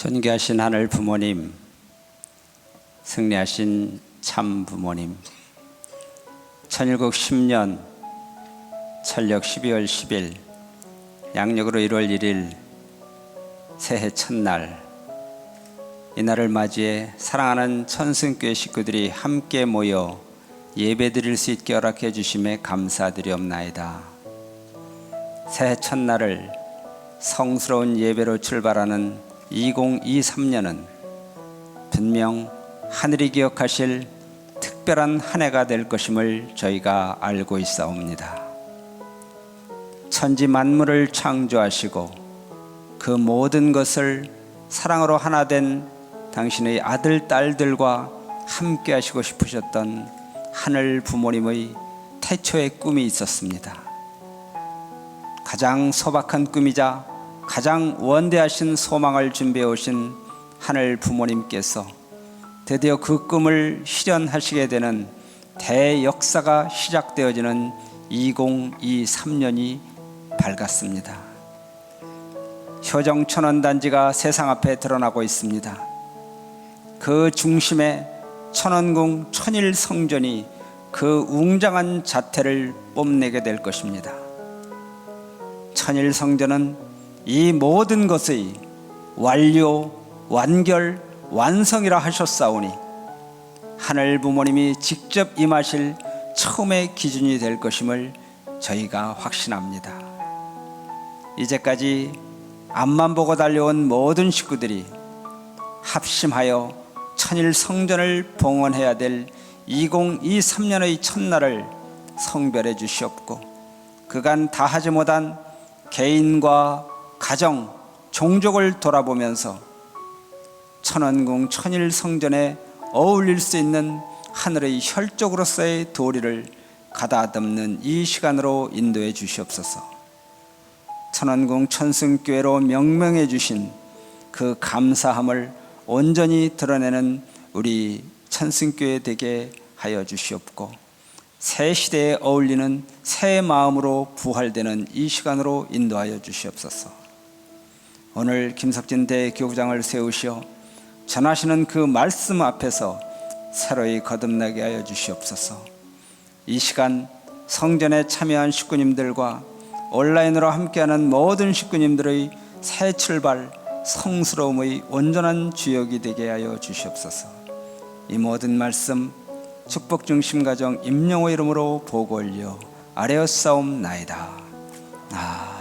존귀하신 하늘 부모님, 승리하신 참 부모님, 천일국 10년 천력 12월 10일 양력으로 1월 1일 새해 첫날 이날을 맞이해 사랑하는 천승교회 식구들이 함께 모여 예배 드릴 수 있게 허락해 주심에 감사드리옵나이다. 새해 첫날을 성스러운 예배로 출발하는 2023년은 분명 하늘이 기억하실 특별한 한 해가 될 것임을 저희가 알고 있사옵니다. 천지 만물을 창조하시고 그 모든 것을 사랑으로 하나 된 당신의 아들 딸들과 함께 하시고 싶으셨던 하늘 부모님의 태초의 꿈이 있었습니다. 가장 소박한 꿈이자 가장 원대하신 소망을 준비해 오신 하늘 부모님께서 드디어 그 꿈을 실현하시게 되는 대역사가 시작되어지는 2023년이 밝았습니다. 효정 천원단지가 세상 앞에 드러나고 있습니다. 그 중심에 천원궁 천일 성전이 그 웅장한 자태를 뽐내게 될 것입니다. 천일 성전은 이 모든 것의 완료, 완결, 완성이라 하셨사오니 하늘 부모님이 직접 임하실 처음의 기준이 될 것임을 저희가 확신합니다. 이제까지 앞만 보고 달려온 모든 식구들이 합심하여 천일 성전을 봉헌해야 될 2023년의 첫날을 성별해 주시옵고 그간 다 하지 못한 개인과 가정, 종족을 돌아보면서 천원궁 천일 성전에 어울릴 수 있는 하늘의 혈족으로서의 도리를 가다듬는 이 시간으로 인도해 주시옵소서. 천원궁 천승교회로 명명해 주신 그 감사함을 온전히 드러내는 우리 천승교회 되게 하여 주시옵고 새 시대에 어울리는 새 마음으로 부활되는 이 시간으로 인도하여 주시옵소서. 오늘 김석진 대교부장을 세우시어 전하시는 그 말씀 앞에서 새로이 거듭나게 하여 주시옵소서. 이 시간 성전에 참여한 식구님들과 온라인으로 함께하는 모든 식구님들의 새 출발, 성스러움의 온전한 주역이 되게 하여 주시옵소서. 이 모든 말씀 축복 중심 가정 임영호 이름으로 보고 올려 아뢰어 싸움나이다. 아.